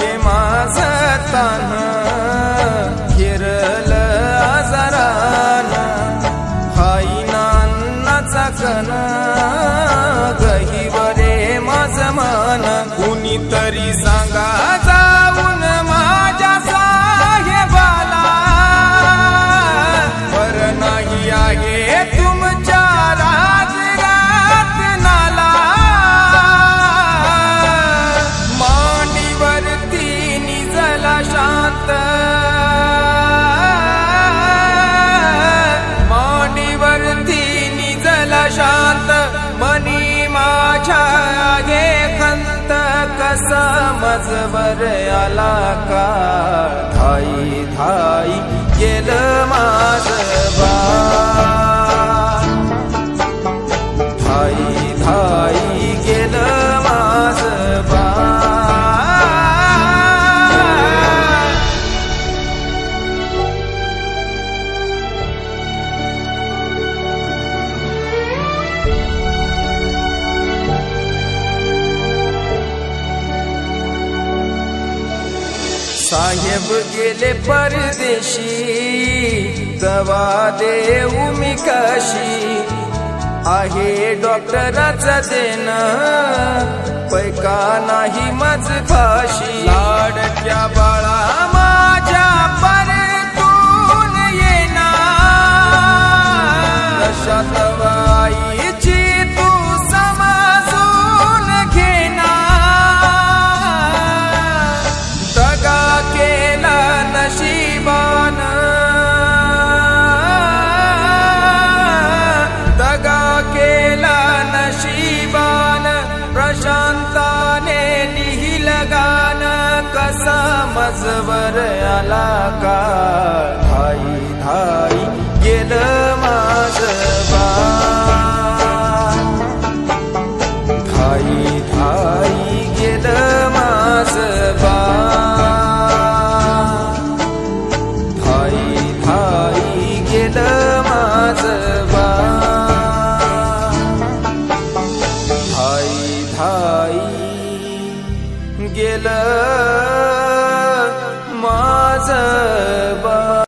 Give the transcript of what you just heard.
हे माझ तान हिरल आजारान खाईना अन्नाचा कण कसा मजवर आला का? धाई धाई गेलं माझ बा साहेब गेले परदेशी दवा देऊ मी कशी? आहे डॉक्टराचा देणं पैका नाही माझ फाशी. लाडक्या बाळा आजवर आला का? धाई धाई गेलं माझ धाई धाई गेलं माझ धाई धाई गेलं माझ धाई धाई गेलं